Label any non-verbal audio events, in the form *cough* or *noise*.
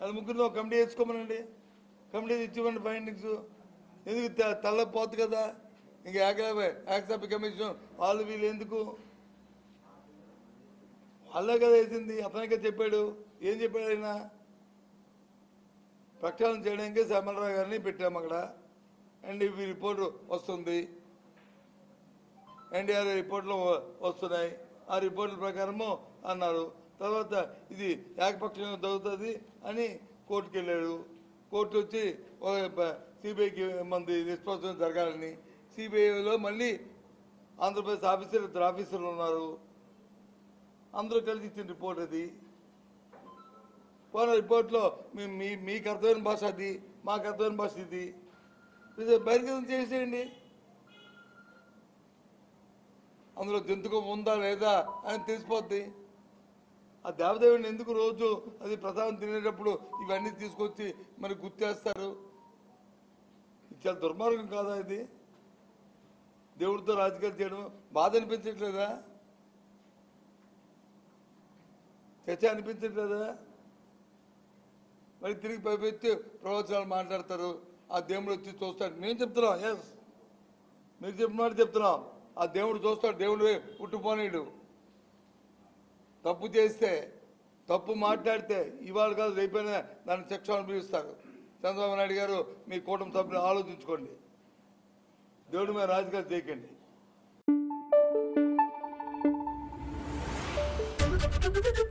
అది ముగ్గురితో ఒక కమిటీ వేసుకోమనండి. కమిటీ ఇచ్చివ్వండి ఫైండింగ్స్. ఎందుకు తె- కదా? ఇంక యాక్ట్ కమిషన్ వాళ్ళు వీళ్ళు ఎందుకు? వాళ్ళే కదా వేసింది. అతనికే చెప్పాడు. ఏం చెప్పాడు ఆయన? ప్రక్షాళన చేయడానికి శ్యామలరావు గారిని పెట్టాము అక్కడ. అండ్ ఇవి రిపోర్ట్ వస్తుంది. ఎన్డీఆర్ రిపోర్ట్లు వస్తున్నాయి. ఆ రిపోర్ట్ల ప్రకారము అన్నారు. తర్వాత ఇది ఏకపక్షంగా దొరుకుతుంది అని కోర్టుకు వెళ్ళాడు కోర్టు వచ్చి సిబిఐకి మంది నిష్పత్తి జరగాలని. సిబిఐలో మళ్ళీ ఆంధ్రప్రదేశ్ ఆఫీసర్ ఇద్దరు ఆఫీసర్లు ఉన్నారు. అందరూ కలిసి ఇచ్చిన రిపోర్ట్ అది. పోయిన రిపోర్ట్లో మీ మీ మీకు అర్థమైన భాష అది మాకు అర్థమైన భాష ఇది. ఇది బహిర్గతం చేసేయండి. అందులో జంతుకం ఉందా లేదా అని తెలిసిపోద్ది. ఆ దేవదేవుని ఎందుకు రోజు అది ప్రసాదం తినేటప్పుడు ఇవన్నీ తీసుకొచ్చి మరి గుర్తేస్తారు? ఇది చాలా దుర్మార్గం కాదా ఇది? దేవుడితో రాజకీయాలు చేయడం బాధ అనిపించట్లేదా? చర్చ అనిపించట్లేదా? మరి తిరిగి పైపెత్తి ప్రవచనాలు మాట్లాడతారు ఆ దేవుడు వచ్చి చూస్తాడు. మేము చెప్తున్నాం ఎస్ మీరు చెప్పినట్టు చెప్తున్నాం. ఆ దేవుడు చూస్తాడు దేవుడు పుట్టిపోనీడు తప్పు చేస్తే తప్పు మాట్లాడితే ఇవాళ కాదు రేపైనా దాన్ని శిక్షణ అనుభవిస్తారు చంద్రబాబు నాయుడు గారు మీ కూటమి సభ్యులు ఆలోచించుకోండి దేవుడి మీద రాజకీయాలు చేయకండి Thank *laughs* you.